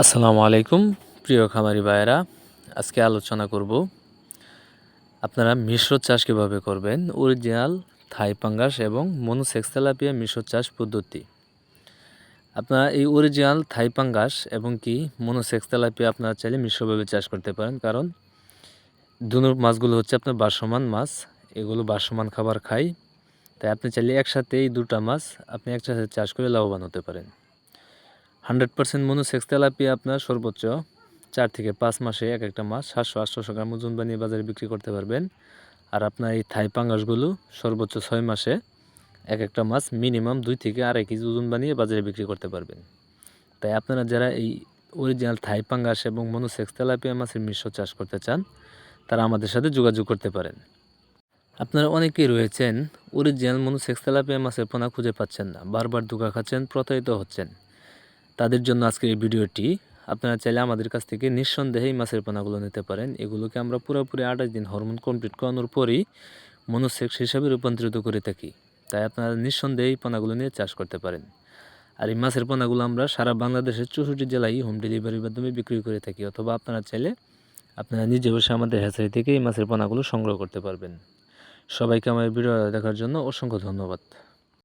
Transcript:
আসসালামু আলাইকুম, প্রিয় খামারি ভাইয়েরা। আজকে আলোচনা করব, আপনারা মিশ্র চাষ কীভাবে করবেন? অরিজিনাল থাই পাঙ্গাস এবং মনোসেক্স তেলাপিয়া মিশ্র চাষ পদ্ধতি। আপনারা এই অরিজিনাল থাই পাঙ্গাস এবং কি মনোসেক্স তেলাপিয়া আপনারা চাইলে মিশ্রভাবে চাষ করতে পারেন। কারণ দুনো মাছগুলো হচ্ছে আপনার বাসমান মাছ, এগুলো বাসমান খাবার খায় তাই আপনি চাইলে একসাথে এই দুটা মাছ আপনি একসাথে চাষ করে লাভবান হতে পারেন। হান্ড্রেড পার্সেন্ট মনোসেক্স তেলাপিয়া আপনার সর্বোচ্চ। চার থেকে পাঁচ মাসে এক একটা মাছ সাতশো আটশোশো গ্রাম ওজন বানিয়ে বাজারে বিক্রি করতে পারবেন। আর আপনার এই থাই পাঙ্গাসগুলো সর্বোচ্চ ছয় মাসে এক একটা মাছ মিনিমাম দুই থেকে আড়াই কেজি ওজন বানিয়ে বাজারে বিক্রি করতে পারবেন। তাই আপনারা যারা এই অরিজিনাল থাই পাঙ্গাস এবং মনোসেক্স তেলাপিয়া মাছের মিশ্র চাষ করতে চান, তারা আমাদের সাথে যোগাযোগ করতে পারেন। আপনারা অনেকেই রয়েছেন, অরিজিনাল মনোসেক্স তেলাপিয়া মাছের পোনা খুঁজে পাচ্ছেন না, বারবার ধোকা খাচ্ছেন, প্রতারিত হচ্ছেন। তাদের জন্য আজকের এই ভিডিওটি, আপনারা চাইলে আমাদের কাছ থেকে নিঃসন্দেহে এই মাছের পোনাগুলো নিতে পারেন। এগুলোকে আমরা পুরোপুরি আঠাশ দিন হরমোন কমপ্লিট করানোর পরই মনোসেক্স হিসাবে রূপান্তরিত করে থাকি। তাই আপনারা নিঃসন্দেহে এই পোনাগুলো নিয়ে চাষ করতে পারেন। আর এই মাছের পোনাগুলো আমরা সারা বাংলাদেশের চৌষট্টি জেলায় হোম ডেলিভারির মাধ্যমে বিক্রি করে থাকি, অথবা আপনারা চাইলে আপনারা নিজে বসে আমাদের হ্যাচারি থেকে এই মাছের পোনাগুলো সংগ্রহ করতে পারবেন। সবাইকে আমার ভিডিও দেখার জন্য অসংখ্য ধন্যবাদ।